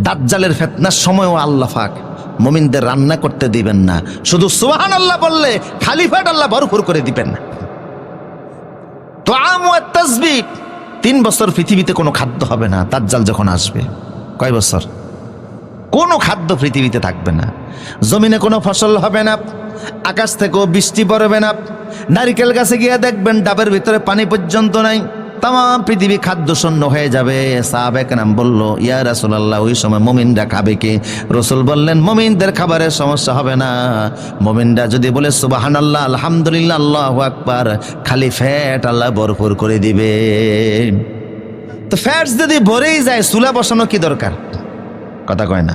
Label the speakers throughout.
Speaker 1: দাজ্জালের ফেতনার সময়ও আল্লাহ ফাক মমিনদের রান্না করতে দিবেন না। শুধু সুহান আল্লাহ বললে খালিফাট আল্লাহ ভরপুর করে দিবেন না। তো তসবি, তিন বছর পৃথিবীতে কোনো খাদ্য হবে না, দাজ্জাল যখন আসবে। কয় বছর? কোনো খাদ্য পৃথিবীতে থাকবে না। জমিনে কোনো ফসল হবে না, আকাশ থেকেও বৃষ্টি পড়বে না। নারিকেল গাছে গিয়ে দেখবেন ডাবের ভিতরে পানি পর্যন্ত নাই। তাম পৃথিবী খাদ্য শূন্য হয়ে যাবে। সাহাবেক নাম বলল, ইয়া রাসুলাল্লাহ, ওই সময় মমিনরা খাবে কি? রসুল বললেন, মমিনদের খাবারের সমস্যা হবে না। মমিনরা যদি বলে সুবাহান আল্লাহ আলহামদুলিল্লাহ, আল্লাহ আকবার খালি ফ্যাট আল্লাহ ভরপুর করে দিবে। তো ফ্যাটস যদি ভরেই যায়, চুলা বসানো কি দরকার? কথা কয় না।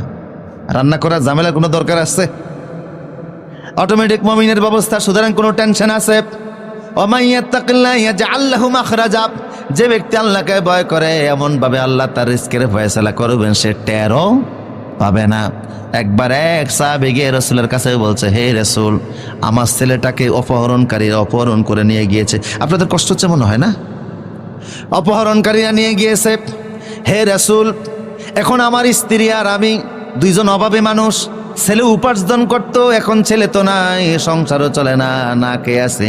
Speaker 1: রান্না করার ঝামেলার কোনো দরকার আছে? অটোমেটিক মমিনের ব্যবস্থা, সুতরাং কোনো টেনশন আছে? যে ব্যক্তি আল্লাহকে ভয় করে এমন ভাবে আল্লাহ তার রিস্কের ফয়সলা করবেন, সে টেরও পাবে না। একবার এক সাহাবে গিয়ে রসুলের কাছে বলছে, হে রসুল, আমার ছেলেটাকে অপহরণকারীরা অপহরণ করে নিয়ে গিয়েছে। আপনাদের কষ্ট হচ্ছে মনে হয় না? অপহরণকারীরা নিয়ে গিয়েছে, হে রসুল, এখন আমার স্ত্রী আর আমি দুইজন অভাবে মানুষ, ছেলে উপার্জন করত, এখন ছেলে তো নাই, সংসারও চলে না না কে আছে।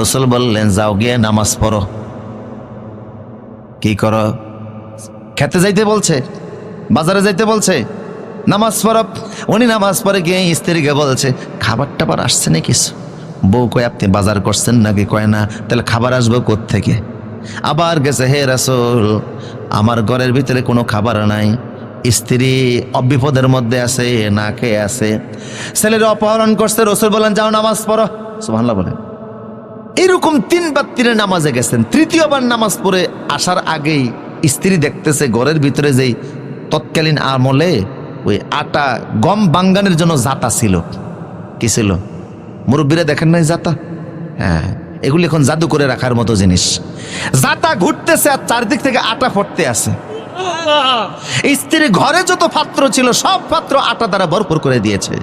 Speaker 1: রসুল বললেন, যাও গিয়ে নামাজ পড়ো। কি কর? খেতে যাইতে বলছে, বাজারে যাইতে বলছে, নামাজ পড়ব উনি নামাজ পড়ে গিয়ে স্ত্রীকে বলছে, খাবার টাবার আসছে না কিছু বউ কয়, আপনি বাজার করছেন নাকি? কয়, না, তাহলে খাবার আসব থেকে আবার গেছে, হে রাসুল, আমার ঘরের ভিতরে কোনো খাবার নাই। স্ত্রী অবিপদের মধ্যে আছে, না আছে। ছেলের অপহরণ করছে, রসুল বলেন, যাও নামাজ পড়ো। সুবহানাল্লাহ বলেন। এরকম তিনবার তিনে নামাজে গেছেন। তৃতীয়বার নামাজ পড়ে আসার আগেই স্ত্রী দেখতেছে ঘরের ভিতরে যেই তৎকালীন আমলে ওই আটা গম বাঙ্গানের জন্য জাতা ছিল। কি ছিল? মুরব্বীরা দেখেন নাই জাতা? হ্যাঁ এগুলি এখন জাদু করে রাখার মতো জিনিস। জাতা ঘুরতেছে আর চারদিক থেকে আটা ফটতে আছে। স্ত্রী ঘরে যত পাত্র ছিল সব পাত্র আটা দ্বারা ভরপুর করে দিয়েছে।